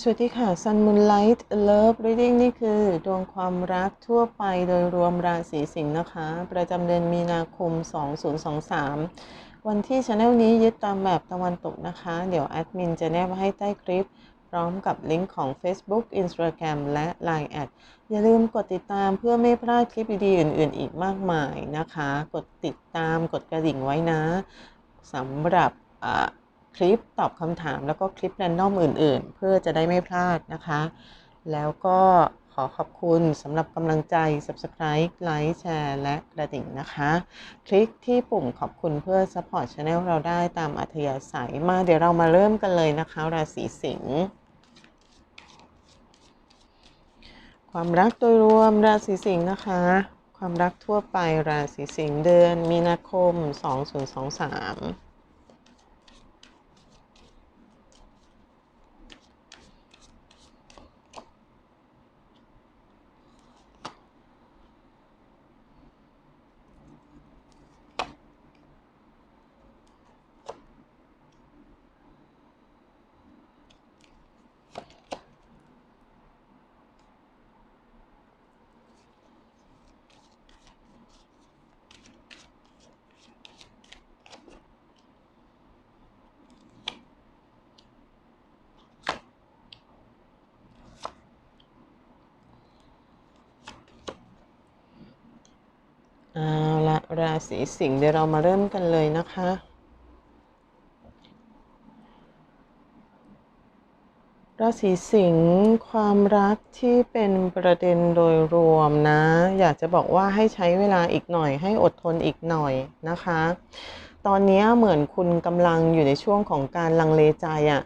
สวัสดีค่ะ Sun Moonlight Love Reading นี่คือ ดวงความรักทั่วไปโดยรวมราศีสิงห์นะคะ ประจำเดือนมีนาคม 2023 วันที่ช anel นี้ยึดตามแบบตะวันตกนะคะ เดี๋ยวแอดมินจะแนบให้ใต้คลิป พร้อมกับลิงก์ของ Facebook Instagram และ Line แอดอย่าลืมกดติดตามเพื่อไม่พลาดคลิปดีๆอื่น ๆ อีกมากมายนะคะ กดติดตามกดกระดิ่งไว้นะสำหรับ คลิปตอบคำถามแล้วก็คลิปแรนดอมอื่น ๆ เพื่อจะได้ไม่พลาดนะคะ แล้วก็ขอขอบคุณสำหรับกำลังใจ Subscribe ไลค์แชร์และกระดิ่งนะคะ คลิกที่ปุ่มขอบคุณเพื่อ Support Channel เราได้ตามอัธยาศัยมาเดี๋ยวเรามาเริ่มกันเลยนะคะ ราศีสิงห์ความรักโดยรวมราศีสิงห์นะคะ ความรักทั่วไปราศีสิงห์เดือนมีนาคม 2023 ราศีสิงห์เดี๋ยวเรามาเริ่มกันเลยนะคะ ราศีสิงห์ความรักที่เป็นประเด็นโดยรวมนะ อยากจะบอกว่าให้ใช้เวลาอีกหน่อย ให้อดทนอีกหน่อยนะคะ ตอนนี้เหมือนคุณกำลังอยู่ในช่วงของการลังเลใจอะ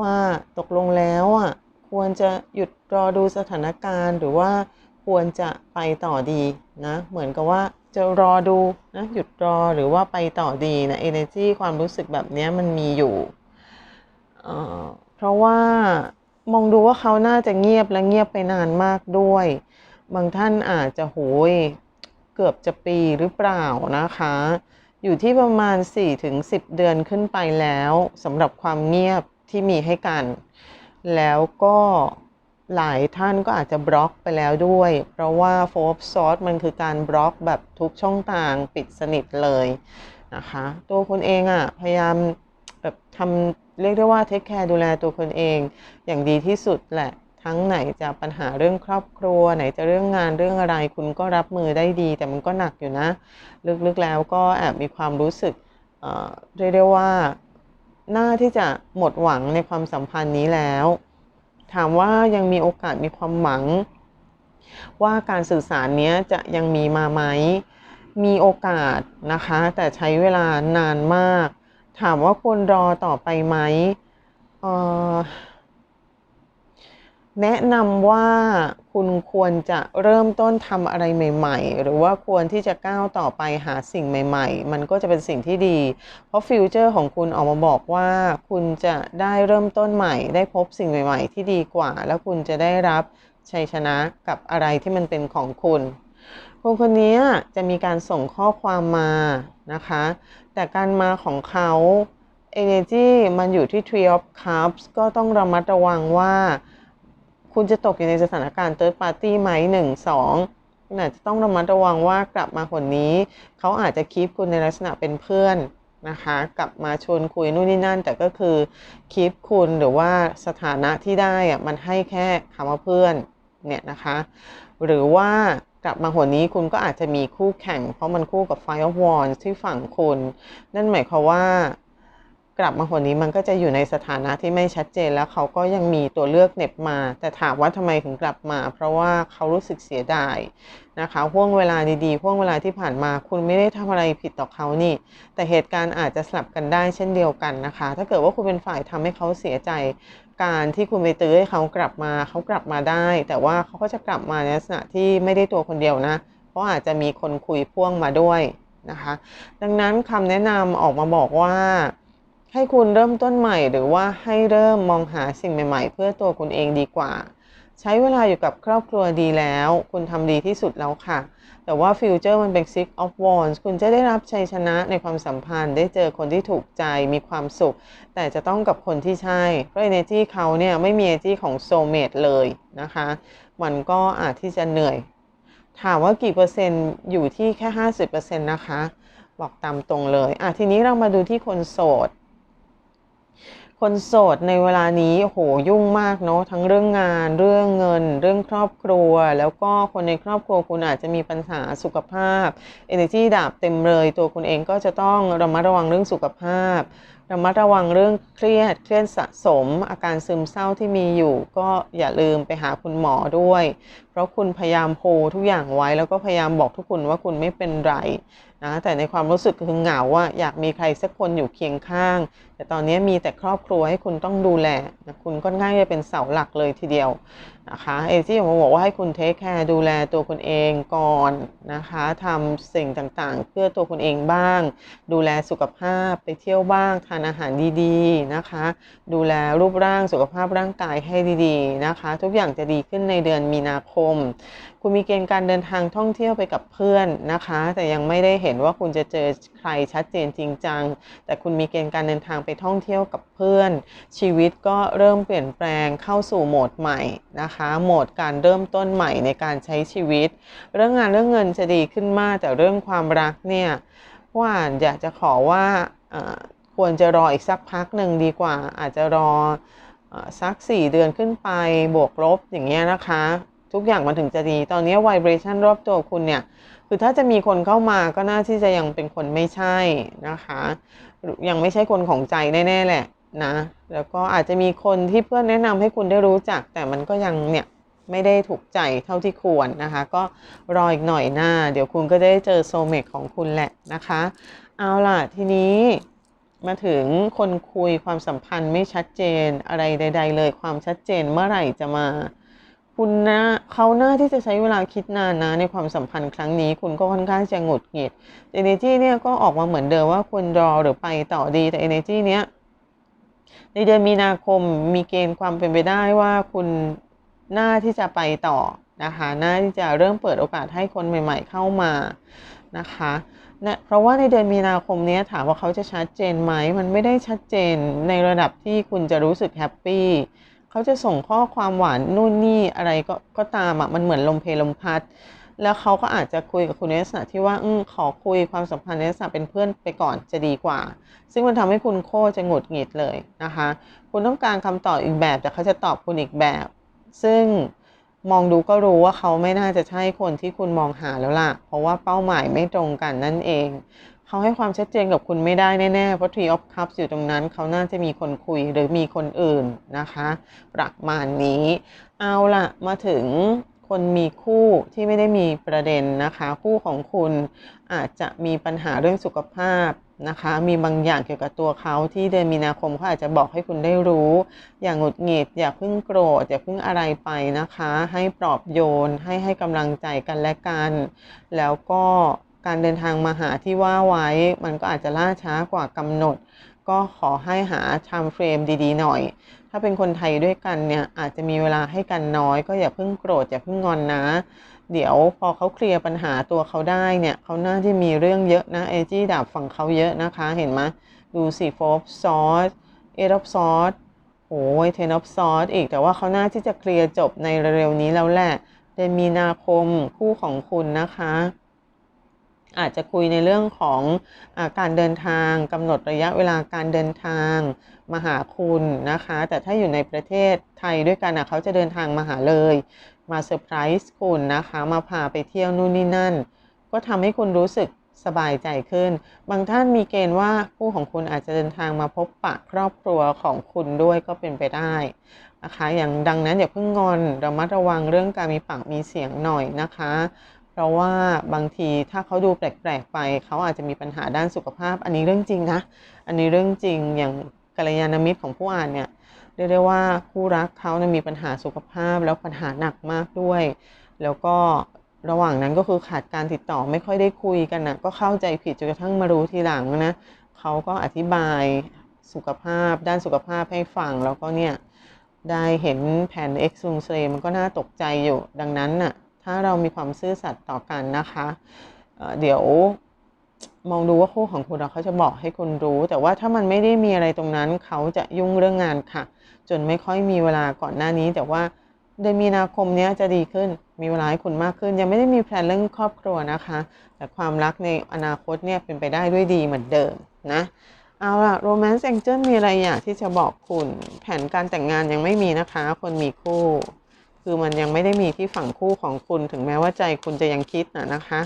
ว่าตกลงแล้วอะควรจะหยุดรอดูสถานการณ์หรือว่าควรจะไปต่อดีนะ เหมือนกับว่า จะรอดูนะหยุดรอหรือว่าไปต่อดีนะ energy ความรู้สึกแบบนี้มันมีอยู่ เพราะว่ามองดูว่าเขาน่าจะเงียบและเงียบไปนานมากด้วย บางท่านอาจจะโหยเกือบจะปีหรือเปล่านะคะ อยู่ที่ประมาณ 4-10 เดือนขึ้นไปแล้วสำหรับความเงียบที่มีให้กัน แล้วก็ หลายท่านก็อาจจะบล็อกไปแล้วด้วย เพราะว่าโฟร์ซอสมันคือการบล็อกแบบทุกช่องทางปิดสนิทเลยนะคะ ตัวคุณเองอะ่ะพยายามแบบทำเรียกได้ว่าเทคแคร์ดูแลตัวคุณเอง อย่างดีที่สุดแหละทั้งไหนจะปัญหาเรื่องครอบครัว ไหนจะเรื่องงานเรื่องอะไร คุณก็รับมือได้ดี แต่มันก็หนักอยู่นะ ลึกๆแล้วก็แอบมีความรู้สึกเอ่อเรียกได้ว่าน่าที่จะหมดหวังในความสัมพันธ์นี้แล้ว ถามว่ายังมีโอกาสมีความหวัง ว่าการสื่อสารนี้จะยังมีมาไหม มีโอกาสนะคะ แต่ใช้เวลานานมาก ถามว่าควรรอต่อไปไหมเออ แนะนำว่าคุณควรจะเริ่มต้นทำอะไรใหม่ ๆ หรือว่าควรที่จะก้าวต่อไปหาสิ่งใหม่ ๆ มันก็จะเป็นสิ่งที่ดี เพราะฟิวเจอร์ของคุณออกมาบอกว่า คุณจะได้เริ่มต้นใหม่ ได้พบสิ่งใหม่ ๆ ที่ดีกว่า แล้วคุณจะได้รับชัยชนะกับอะไรที่มันเป็นของคุณคนคนนี้จะมีการส่งข้อความมานะคะ แต่การมาของเขา energy มันอยู่ที่ Tree of Cups ก็ต้องระมัดระวังว่า คุณจะตกอยู่ในสถานการณ์ third party ไหมหนึ่งสองคุณอาจจะต้องระมัดระวังว่ากลับมาคนนี้ เขาอาจจะคีปคุณในลักษณะเป็นเพื่อนนะคะ กลับมาชวนคุยนู่นนี่นั่น แต่ก็คือคีปคุณหรือว่าสถานะที่ได้อะมันให้แค่คำว่าเพื่อนเนี่ยนะคะ หรือว่ากลับมาหัวนี้คุณก็อาจจะมีคู่แข่ง เพราะมันคู่กับ Fire of w a n d ที่ฝั่งคุณ นั่นหมายความว่า กลับมาหัวนี้มันก็จะอยู่ในสถานะที่ไม่ชัดเจนแล้วเขาก็ยังมีตัวเลือกเหน็บมา แต่ถามว่าทำไมถึงกลับมา เพราะว่าเขารู้สึกเสียดายนะคะห่วงเวลาดีๆห่วงเวลาที่ผ่านมา คุณไม่ได้ทำอะไรผิดต่อเขานี่ แต่เหตุการณ์อาจจะสลับกันได้เช่นเดียวกันนะคะ ถ้าเกิดว่าคุณเป็นฝ่ายทำให้เขาเสียใจ การที่คุณไปตื้อให้เขากลับมาเขากลับมาได้ แต่ว่าเขาก็จะกลับมาในลักษณะที่ไม่ได้ตัวคนเดียวนะเพราะอาจจะมีคนคุยพ่วงมาด้วยนะคะ ดังนั้นคำแนะนำออกมาบอกว่า ให้คุณเริ่มต้นใหม่ หรือว่าให้เริ่มมองหาสิ่งใหม่ๆ เพื่อตัวคุณเองดีกว่า ใช้เวลาอยู่กับครอบครัวดีแล้ว คุณทำดีที่สุดแล้วค่ะ แต่ว่าฟิวเจอร์มันเป็น Six of Wands คุณจะได้รับชัยชนะในความสัมพันธ์ ได้เจอคนที่ถูกใจมีความสุข แต่จะต้องกับคนที่ใช่ เพราะ energy เขาเนี่ยไม่มี energy ของ soulmate เลยนะคะ มันก็อาจที่จะเหนื่อย ถามว่ากี่เปอร์เซ็นต์อยู่ที่แค่ 50%นะคะ บอกตามตรงเลยอะทีนี้เรามาดูที่คนโสด คนโสดในเวลานี้โหยุ่งมากเนาะทั้งเรื่องงานเรื่องเงิน เรื่องครอบครัว แล้วก็คนในครอบครัวคุณอาจจะมีปัญหาสุขภาพ energy ดาบเต็มเลย ตัวคุณเองก็จะต้องระมัดระวังเรื่องสุขภาพระมัดระวังเรื่องเครียดเครียดสะสม อาการซึมเศร้าที่มีอยู่ ก็อย่าลืมไปหาคุณหมอด้วย ราะคุณพยายามโฮทุกอย่างไว้ แล้วก็พยายามบอกทุกคนว่าคุณไม่เป็นไรนะแต่ในความรู้สึกคือเหงาว่าอยากมีใครสักคนอยู่เคียงข้าง แต่ตอนนี้มีแต่ครอบครัวให้คุณต้องดูแลนะคุณก็ง่ายจะเป็นเสาหลักเลยทีเดียวนะคะเอที่ผมบอกว่าให้คุณเทคแคร์ดูแลตัวคุณเองก่อนนะคะทำสิ่งต่างๆ เพื่อตัวคุณเองบ้าง ดูแลสุขภาพไปเที่ยวบ้างทานอาหารดีๆนะคะ ดูแลรูปร่างสุขภาพร่างกายให้ดีๆนะคะ ทุกอย่างจะดีขึ้นในเดือนมีนาคมม คุณมีเกณฑ์การเดินทางท่องเที่ยวไปกับเพื่อนนะคะ แต่ยังไม่ได้เห็นว่าคุณจะเจอใครชัดเจนจริงจัง แต่คุณมีเกณฑ์การเดินทางไปท่องเที่ยวกับเพื่อน ชีวิตก็เริ่มเปลี่ยนแปลงเข้าสู่โหมดใหม่นะคะ โหมดการเริ่มต้นใหม่ในการใช้ชีวิต เรื่องงานเรื่องเงินจะดีขึ้นมากแต่เรื่องความรักเนี่ยว่าอยากจะขอว่าควรจะรออีกสักพักหนึ่งดีกว่า อาจจะรอสัก 4 เดือนขึ้นไปบวกลบอย่างเงี้ยนะคะ ทุกอย่างมันถึงจะดี ตอนนี้ไวเบรชันรอบตัวคุณเนี่ย คือถ้าจะมีคนเข้ามาก็น่าที่จะยังเป็นคนไม่ใช่นะคะ ยังไม่ใช่คนของใจแน่ๆแหละนะ แล้วก็อาจจะมีคนที่เพื่อนแนะนำให้คุณได้รู้จัก แต่มันก็ยังเนี่ยไม่ได้ถูกใจเท่าที่ควรนะคะ ก็รออีกหน่อยหน้า เดี๋ยวคุณก็ได้เจอโซเมตของคุณแหละนะคะ เอาล่ะทีนี้มาถึงคนคุยความสัมพันธ์ไม่ชัดเจนอะไรใด ๆ เลยความชัดเจนเมื่อไหร่จะมา คุณนะเขาหน้าที่จะใช้เวลาคิดนานนะในความสัมพันธ์ครั้งนี้ คุณก็ค่อนข้างจะหงุดหงิด energy เนี่ยก็ออกมาเหมือนเดิมว่าคุณรอหรือไปต่อดีแต่ energy เนี้ยในเดือนมีนาคมมีเกณฑ์ความเป็นไปได้ว่าคุณหน้าที่จะไปต่อนะคะหน้าที่จะเริ่มเปิดโอกาสให้คนใหม่ ๆ เข้ามานะคะนะเพราะว่าในเดือนมีนาคมนี้ถามว่าเขาจะชัดเจนไหม มันไม่ได้ชัดเจนในระดับที่คุณจะรู้สึกแฮปปี้ เขาจะส่งข้อความหวานนู่นนี่อะไรก็ก็ตามอะมันเหมือนลมเพลลมพัด แล้วเขาก็อาจจะคุยกับคุณในลักษณะที่ว่าอขอคุยความสัมพันธ์ในลักษณะเป็นเพื่อนไปก่อนจะดีกว่า ซึ่งมันทำให้คุณโคจะหงุดหงิดเลยนะคะ คุณต้องการคำตอบอีกแบบ แต่เขาจะตอบคุณอีกแบบ ซึ่งมองดูก็รู้ว่าเขาไม่น่าจะใช่คนที่คุณมองหาแล้วล่ะ เพราะว่าเป้าหมายไม่ตรงกันนั่นเอง เขาให้ความชัดเจนกับคุณไม่ได้แน่ๆ เพราะ Tree of Cups อยู่ตรงนั้น เขาน่าจะมีคนคุยหรือมีคนอื่นนะคะ ประมาณนี้ เอาละมาถึงคนมีคู่ที่ไม่ได้มีประเด็นนะคะ คู่ของคุณอาจจะมีปัญหาเรื่องสุขภาพนะคะ มีบางอย่างเกี่ยวกับตัวเขาที่เดือนมีนาคมเขาอาจจะบอกให้คุณได้รู้ อย่างหงุดหงิดอย่าเพิ่งโกรธอย่าเพิ่งอะไรไปนะคะ ให้ปลอบโยนให้ให้กำลังใจกันและกัน แล้วก็ การเดินทางมาหาที่ว่าไว้ มันก็อาจจะล่าช้ากว่ากำหนด ก็ขอให้หา time frame ดีๆ หน่อย ถ้าเป็นคนไทยด้วยกันเนี่ยอาจจะมีเวลาให้กันน้อย ก็อย่าเพิ่งโกรธอย่าเพิ่งงอนนะ เดี๋ยวพอเขาเคลียร์ปัญหาตัวเขาได้เนี่ยเขาน่าจะมีเรื่องเยอะนะเอจี้ดาบฝั่งเขาเยอะนะคะเห็นไหมดูสิโฟบซอสเอรอบซอสโอ้ยเทนอฟซอสอีกแต่ว่าเขาน่าที่จะเคลียร์จบในเร็วๆนี้แล้วแหละเดือนมีนาคมคู่ของคุณนะคะ อาจจะคุยในเรื่องของอการเดินทางกำหนดระยะเวลาการเดินทางมาหาคุณนะคะ แต่ถ้าอยู่ในประเทศไทยด้วยกันนะเขาจะเดินทางมาหาเลย มาเซอร์ไพรส์คุณนะคะ มาพาไปเที่ยวนู่นนี่นั่น ก็ทำให้คุณรู้สึกสบายใจขึ้น บางท่านมีเกณฑ์ว่าคู่ของคุณอาจจะเดินทางมาพบปะครอบครัวของคุณด้วยก็เป็นไปได้นะคะ อย่างดังนั้นอย่าเพิ่งงอนระมัดระวังเรื่องการมีปากมีเสียงหน่อยนะคะ ราะว่าบางทีถ้าเขาดูแปลกๆไป เขาอาจจะมีปัญหาด้านสุขภาพ อันนี้เรื่องจริงนะ อันนี้เรื่องจริงอย่างกัลยาณมิตรของผู้อ่านเนี่ยเรียกได้ว่าคู่รักเขานะมีปัญหาสุขภาพแล้วปัญหาหนักมากด้วย แล้วก็ระหว่างนั้นก็คือขาดการติดต่อไม่ค่อยได้คุยกันนะก็เข้าใจผิดจนกระทั่งมารู้ทีหลังนะเขาก็อธิบายสุขภาพ ด้านสุขภาพให้ฟังแล้วก็เนี่ยได้เห็นแผ่น X ลุงเซมันก็น่าตกใจอยู่ดังนั้นน่ะ ถ้าเรามีความซื่อสัตย์ต่อกันนะคะเเดี๋ยวมองดูว่าคู่ของคุณเราเขาจะบอกให้คุณรู้ แต่ว่าถ้ามันไม่ได้มีอะไรตรงนั้นเขาจะยุ่งเรื่องงานค่ะ จนไม่ค่อยมีเวลาก่อนหน้านี้ แต่ว่าเดือนมีนาคมนี้จะดีขึ้น มีเวลาให้คุณมากขึ้น ยังไม่ได้มีแพลนเรื่องครอบครัวนะคะ แต่ความรักในอนาคตเนี่ยเป็นไปได้ด้วยดีเหมือนเดิมนะเอาล่ะ Romance Angel มีอะไรอยากที่จะบอกคุณ แผนการแต่งงานยังไม่มีนะคะ คนมีคู่ คือมันยังไม่ได้มีที่ฝั่งคู่ของคุณถึงแม้ว่าใจคุณจะยังคิดนะนะคะ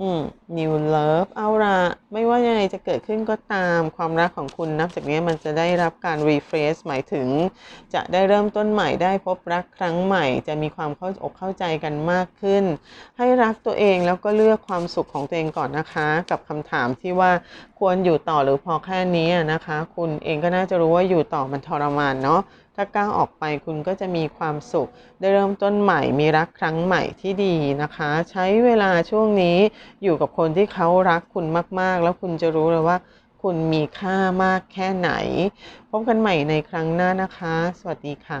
อืม New Love เอาละไม่ว่ายังไงจะเกิดขึ้นก็ตามความรักของคุณนับจากนี้มันจะได้รับการ refresh หมายถึง จะได้เริ่มต้นใหม่ได้พบรักครั้งใหม่ จะมีความเข้าอกเข้าใจกันมากขึ้น ให้รักตัวเองแล้วก็เลือกความสุขของตัวเองก่อนนะคะ กับคำถามที่ว่าควรอยู่ต่อหรือพอแค่นี้นะคะ คุณเองก็น่าจะรู้ว่าอยู่ต่อมันทรมานเนาะ ถ้าก้าวออกไปคุณก็จะมีความสุข ได้เริ่มต้นใหม่มีรักครั้งใหม่ที่ดีนะคะ ใช้เวลาช่วงนี้อยู่กับคนที่เขารักคุณมากๆ แล้วคุณจะรู้เลยว่าคุณมีค่ามากแค่ไหน พบกันใหม่ในครั้งหน้านะคะ สวัสดีค่ะ